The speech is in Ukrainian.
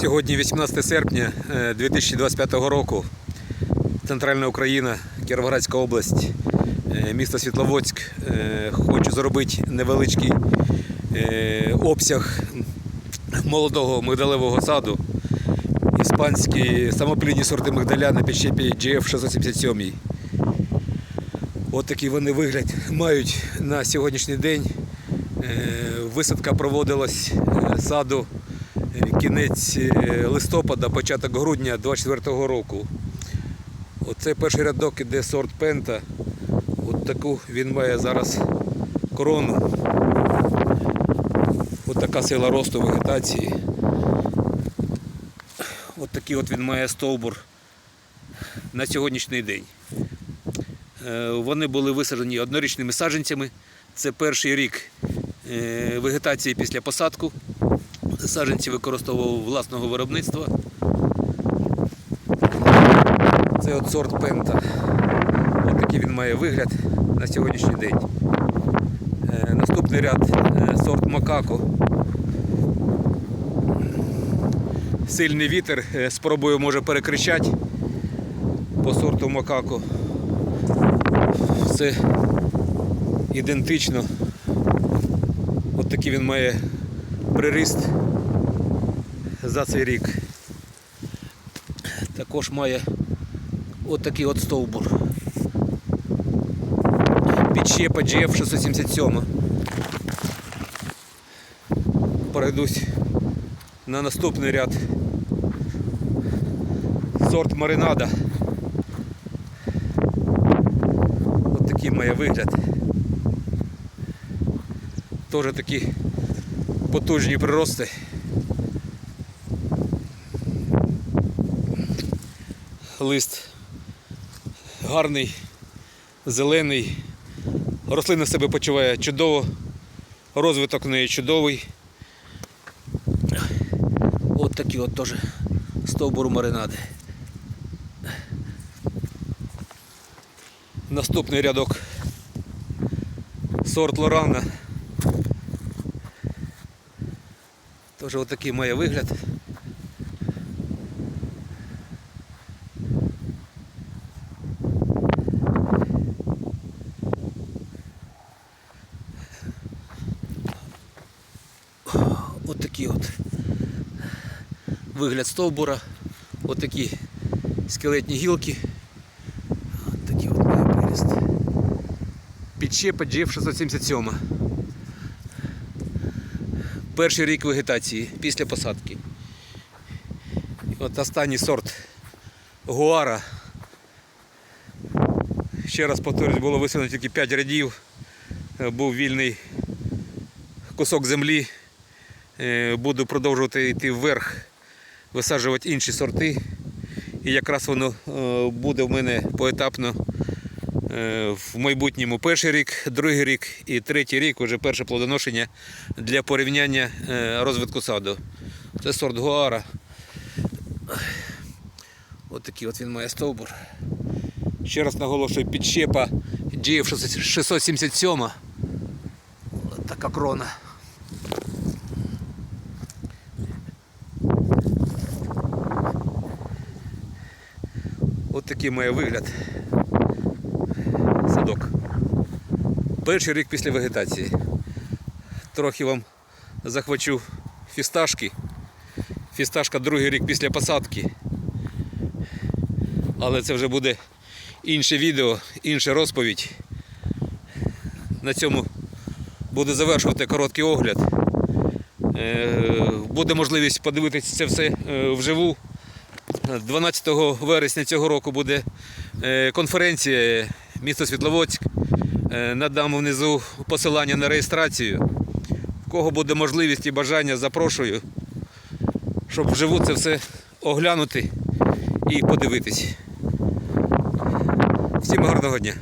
Сьогодні 18 серпня е, 2025 року. Центральна Україна, Кіровоградська область, е, місто Світловодськ. Е, Хочу зробити невеличкий е, обсяг молодого мигдалевого саду. Іспанські самоплідні сорти мигдаля на підщепі GF 677. От такий вони вигляд мають на сьогоднішній день. Е, Висадка проводилась е, саду е, кінець е, листопада, початок грудня 24 року. Оце перший рядок іде сорт пента. От таку він має зараз корону. От така сила росту вегетації. От такий от він має стовбур на сьогоднішній день. Е, Вони були висаджені однорічними саджанцями. Це перший рік е, вегетації після посадку. Саджанці використовував власного виробництва. Це от сорт пента. От такий він має вигляд на сьогоднішній день. Е, Наступний ряд е, сорт Макако. Сильний вітер, е, спробую може перекричати по сорту Макако. Все ідентично. От такий він має приріст за цей рік. Також має от такий от стовбур. Підщепа GF 677. Перейдусь на наступний ряд. Сорт маринада. От такий має вигляд. Теж такі потужні прирости. Лист гарний, зелений. Рослина себе почуває чудово, розвиток в неї чудовий. От такі от теж стовбуру маринади. Наступний рядок сорт Лорана. Теж отакий має вигляд. От такий от вигляд стовбура, от такі скелетні гілки. От такий от приріст. Підщепа GF 677. Перший рік вегетації після посадки. От останній сорт гуара. Ще раз повторюсь, було висунуто тільки 5 рядів. Е, Був вільний кусок землі. Е, Буду продовжувати йти вверх, висаджувати інші сорти. І якраз воно е, буде в мене поетапно в майбутньому перший рік, другий рік і третій рік вже перше плодоношення для порівняння е, розвитку саду. Це сорт Гуара. Ось такий от він має стовбур. Ще раз наголошую, підщепа GF 677. Ось така крона. Ось такий має вигляд. Садок. Перший рік після вегетації. Трохи вам захвачу фісташки. Фісташка другий рік після посадки. Але це вже буде інше відео, інша розповідь. На цьому буду завершувати короткий огляд. Е, Буде можливість подивитися це все е, вживу. 12 вересня цього року буде е, конференція місто Світловодськ. Е, Надам внизу посилання на реєстрацію. В кого буде можливість і бажання, запрошую, щоб вживу це все оглянути і подивитись. Всім гарного дня!